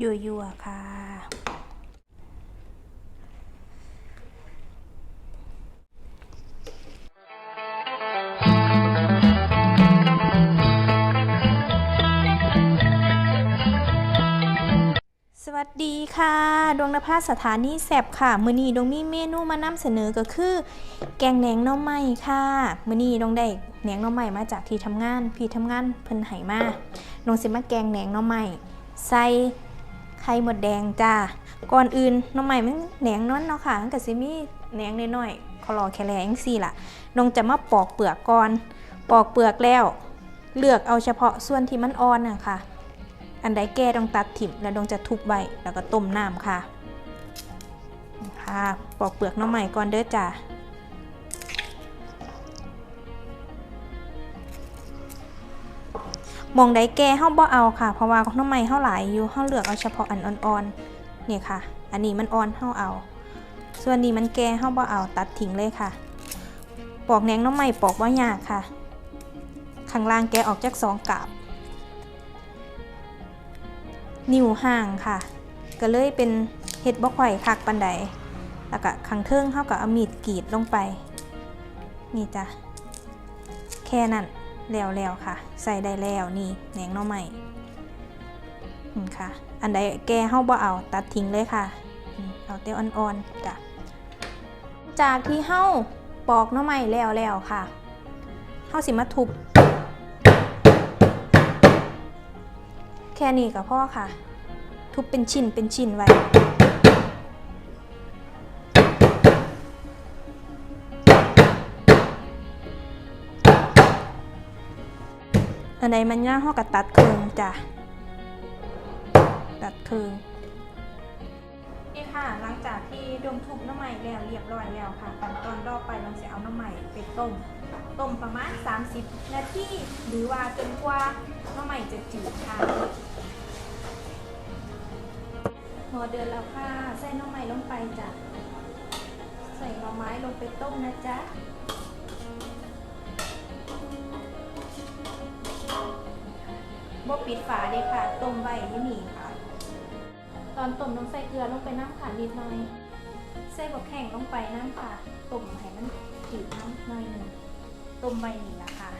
ยั่วๆค่ะ สวัสดีค่ะ ดวงนภาสถานีแซบค่ะ มือนี้ดวงมีเมนูมานำเสนอก็คือ แกงแหนงน้อไม้ค่ะ มือนี้ดวงได้แหนงน้อไม้มาจากที่ทำงาน พี่ทำงานเพิ่นให้มาดวงสิมาแกงแหนงน้อไม้ใส่ ไข่หมดแดงจ้าก่อนอื่นหน้อไม้มันแหนงน้อนเนาะค่ะมันก็สิมีแหนงน้อยๆคลอแคลงซี่ล่ะดวงจะมาปอกเปลือกก่อน ปอกเปลือกแล้ว เลือกเอาเฉพาะส่วนที่มันอ่อนน่ะค่ะ อันใดแก่ต้องตัดถิ่มแล้วดงจะทุบไว้แล้วก็ต้มน้ำค่ะค่ะปอกเปลือกหน้องใหม่ก่อนเด้อจ้ะ มองใดแก่เฮาบ่เอาค่ะ เพราะว่าหน้องใหม่เฮาหลายอยู่เฮาเลือกเอาเฉพาะอันอ่อนๆนี่ค่ะ อันนี้มันอ่อนเฮาเอา ส่วนนี้มันแก่เฮาบ่เอาตัดทิ้งเลยค่ะ ปอกแหนงน้องใหม่ปอกว่ายากค่ะ ข้างล่างแกะออกจากสองกาบนิ้วห่างค่ะ ก็เลยเป็นเห็ดบ่ข่อยคักปันใดแล้วก็ขังเทิงเท่ากับเอามีดกรีดลงไป นี่จ้ะ แค่นั้น แล้วแล้วค่ะ ใส่ได้แล้วนี่แหนงหน่อใหม่ค่ะ อันใดแกเฮาบ่เอาตัดทิ้งเลยค่ะ เอาเต้วอ่อนๆจ้ะจากที่เฮาปอกหน่อใหม่แล้วแล้วค่ะเฮาสิมาทุบแค่นี้กับพ่อค่ะ ทุบเป็นชิ้นเป็นชิ้นไว้ อันไหนมันย่างห้อกับตัดเครืองจ้ะ ตัดเครืองนี่ค่ะ หลังจากที่ดมทุบน้ำใหม่แล้วเรียบร้อยแล้วค่ะขั้นตอนต่อไปเราจะเอาน้ำใหม่ไปต้ม ต้มประมาณ 30 นาทีหรือว่าจนกว่าน้ำใหม่จะจืดค่ะหอเดือนแล้วค่ะ ใส่น้องใหม่ลงไปจ้ะ ใส่หน่อไม้ลงไปต้มนะจ๊ะ บ่ปิดฝาเด็ค่ะ ต้มไว้ที่นี่ค่ะ ตอนต้มต้องใส่เกลือลงไปน้ำค่ะนิดหน่อย ใส่บกแข็งลงไปน้ำค่ะ ต้มให้มันจืดน้ำหน่อยหนึ่งต้มไว้นี่ละค่ะ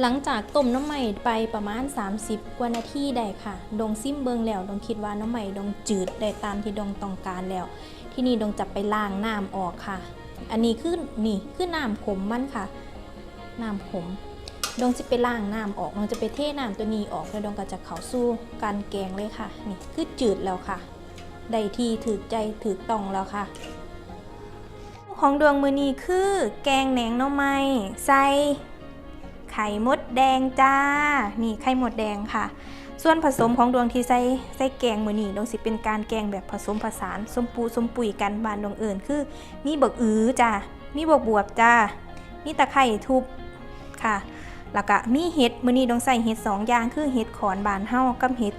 หลังจากต้มน้ำใหม่ไปประมาณ 30 กว่านาทีได้ค่ะ ดงซิมเบิงแล้ว ดงคิดว่าน้ำใหม่ดงจืดได้ตามที่ดงต้องการแล้ว ที่นี่ดงจะไปล้างน้ำออกค่ะ อันนี้คือนี่คือน้ำขมมันค่ะ น้ำขม ดงจะไปล้างน้ำออกดงจะไปเทน้ำตัวนี้ออกแล้วดงก็จะเข้าสู้การแกงเลยค่ะ นี่คือจืดแล้วค่ะได้ที่ถือใจถือต้องแล้วค่ะ ของดวงมือนี้คือ แกงแหนงหน่อไม้ใส่ไข่มดแดงจ้า นี่ไข่มดแดงค่ะ ส่วนผสมของดวงที่ใส่ใส่แกงมือนี่ดวงสิเป็นการแกงแบบผสมผสานสมปูสมปุ๋ยกันบานดวงเอิญคือ มีบกอือจ้ามีบกบวบจ้ามีตะไคร่ทุบค่ะ แล้วก็มีเห็ดมือนี้ดวงใส่เห็ดสองอย่างคือเห็ดขอนบานเฮากับเห็ด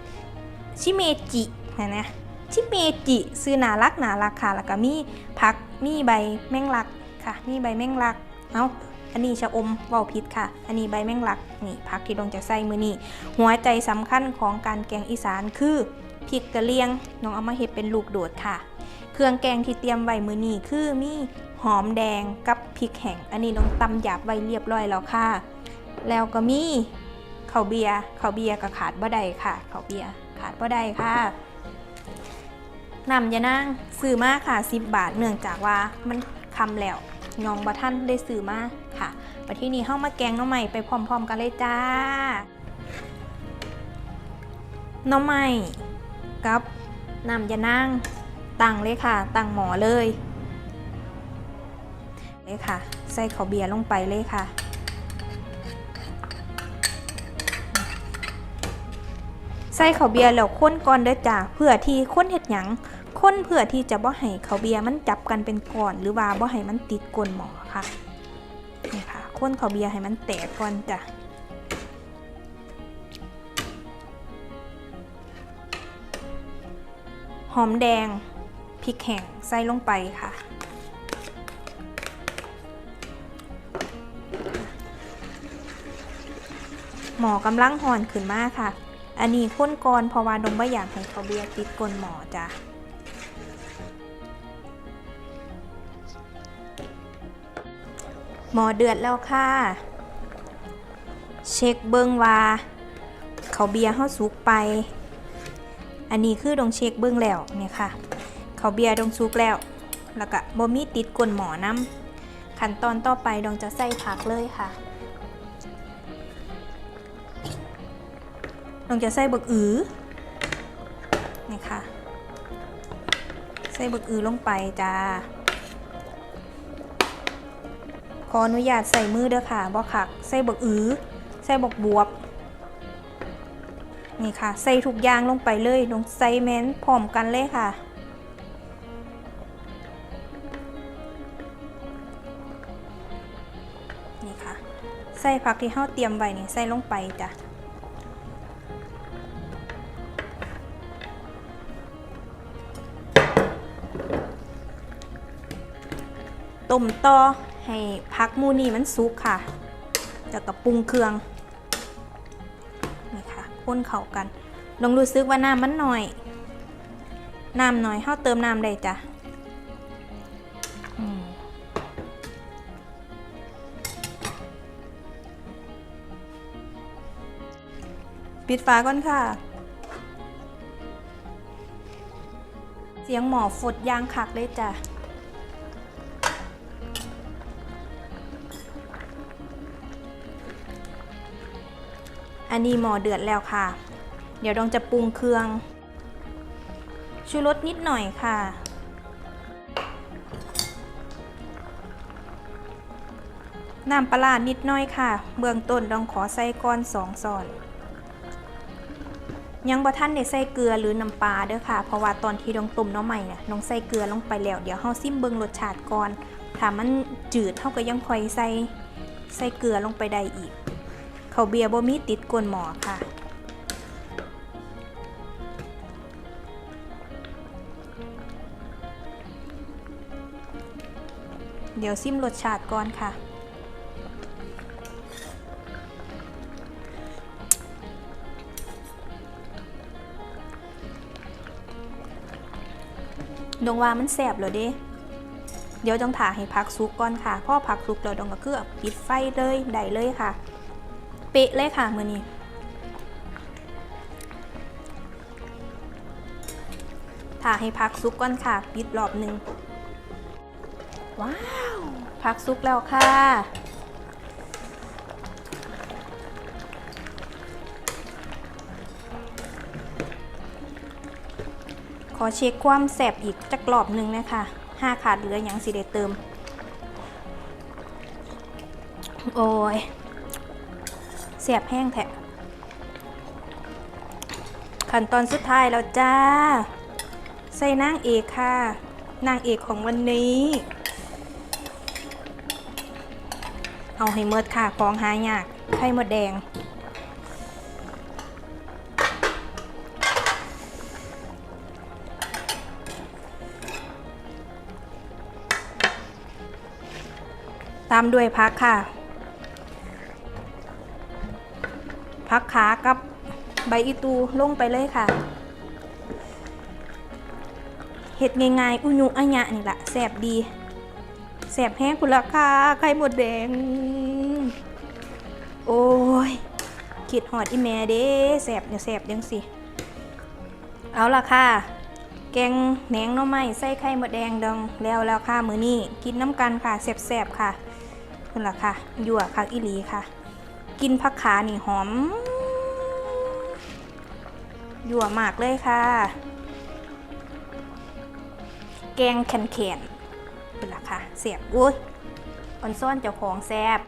ชิเมจินะนะชิเมจิซื้อหนารักหนารักค่ะ แล้วก็มีผักมีใบแมงลักค่ะ มีใบแมงลักเอาอันนี้ชะอมเบาพิษค่ะ อันนี้ใบแมงลักนี่ผักที่ดองจะใส่มือนี่หัวใจสำคัญของการแกงอีสานคือพริกกระเลียงน้องเอามาเห็ดเป็นลูกโดดค่ะ เครื่องแกงที่เตรียมไว้มือนี่คือมีหอมแดงกับพริกแห้งอันนี้น้องตำหยาบไว้เรียบร้อยแล้วค่ะ แล้วก็มีข้าวเบียร์ข้าวเบียร์ก็ขาดบ่ได้ค่ะข้าวเบียร์ขาดบ่ได้ค่ะนำยานั่งซื้อมาค่ะ 10 บาทเนื่องจากว่ามันคำแล้วยองบ่ท่านได้ซื้อมาค่ะไปที่นี่เข้ามาแกงน้องใหม่ไปพร้อมๆกันเลยจ้าน้องใหม่กับนำยานั่งตั้งเลยค่ะ ตั้งหมอเลยเลยค่ะ ใส่ข้าวเบียร์ลงไปเลยค่ะ ใส่ข้าวเบียร์แล้วค้นก่อนเด้อจ้าเพื่อที่ค้นเห็ดหยังค้นเพื่อที่จะบ่ให้ข้าวเบียร์มันจับกันเป็นก้อน หรือว่าบ่ให้มันติดก้นหม้อค่ะนี่ค่ะค้นข้าวเบียร์ให้มันแตกก่อนจ้ะหอมแดงพริกแห้งใส่ลงไปค่ะ หมอกำลังห่อนขึ้นมากค่ะ อันนี้ข้นก่อนเพราะว่าดงบ่อยากให้เขาเบียร์ติดก้นหมอจ้ะหมอเดือดแล้วค่ะ เช็คเบิงว่า เขาเบียร์เฮาสุกไป อันนี้คือดงเช็คเบิงแล้วเนี่ยค่ะ เขาเบียร์ดงสุกแล้ว แล้วก็บ่มีติดก้นหมอน้ำขั้นตอนต่อไปดองจะใส่ผักเลยค่ะ ดงจะใส่บักอือนี่ค่ะ ใส่บักอือลงไปจ้า ขออนุญาตใส่มือเด้อค่ะบ่คัก ใส่บักอือ ใส่บักบวบ นี่ค่ะ ใส่ทุกอย่างลงไปเลยลงใส่แมนพร้อมกันเลยค่ะนี่ค่ะ ใส่ผักที่เฮาเตรียมไว้นี่ใส่ลงไปจ้ะ ต้มต่อให้พักมูนี่มันสุกค่ะจากกับปรุงเครื่องนี่ค่ะข้นเข้ากันลองรู้สึกว่าน้ำมันหน่อย น้ำหน่อยเฮาเติมน้ำได้จ้ะปิดฝาก่อนค่ะ เสียงหมอฝดยางคักเลยจ้ะ อันนี้หมอเดือดแล้วค่ะ เดี๋ยวดองจะปรุงเครื่อง ชูรสนิดหน่อยค่ะ น้ำปลาร้านิดหน้อยค่ะ เบื้องต้นดองขอใส่ก้อนสองซอนยังบ่ท่านได้ใส่เกลือหรือน้ำปลาเด้อค่ะ เพราะว่าตอนที่ดองต้มน้อใหม่เนี่ยน้องใส่เกลือลงไปแล้ว เดี๋ยวเฮาซิมเบิ่งรสชาติก่อน ถ้ามันจืดเฮาก็ยังค่อยใส่ใส่เกลือลงไปได้อีก เขาเบียร์บ่มีติดกวนหมอค่ะ เดี๋ยวซิมรสชาติก่อนค่ะดงว่ามันแสบเลยเด้ เดี๋ยวจงถ่าให้พักซุกก่อนค่ะ พ่อพักซุกเราดงก็คือปิดไฟเลย ได้เลยค่ะ เป๊ะเลยค่ะมือนี้ถ่าให้พักซุกก่อนค่ะ ปิดรอบหนึ่งว้าวพักซุกแล้วค่ะ ขอเช็คความแสบอีกจักรอบหนึ่งนะคะห้าขาดเหลืออย่างสิเดเติม โอ้ย สียบแห้งแทะขั้นตอนสุดท้ายแล้วจ้า ใส่นางเอกค่ะ นางเอกของวันนี้ เอาให้เมิดค่ะของหายากไข่มดแดง ตามด้วยพักค่ะ พักขากับใบอีตูลงไปเลยค่ะเห็ดง่ายๆอุยุอัญญะนี่แหละแสบดีแสบแห้งคุณละค่ะไข่หมดแดง โอ้ยคิดหอดอีแม่เด้แสบเนี่ยแสบยังสิ เอาละค่ะ แกงแหนงน่อไม้ใส่ไข่หมดแดงดองแล้วแล้วค่ะ มือนี้กินน้ำกันค่ะแสบๆค่ะคุณละค่ะยั่วคักอีหลีค่ะ กินผักขานี่หอมยั่วมากเลยค่ะ แกงแขนๆเป็นละค่ะเสียบอุ้ยอ่อนซ้อนเจ้าของแซบ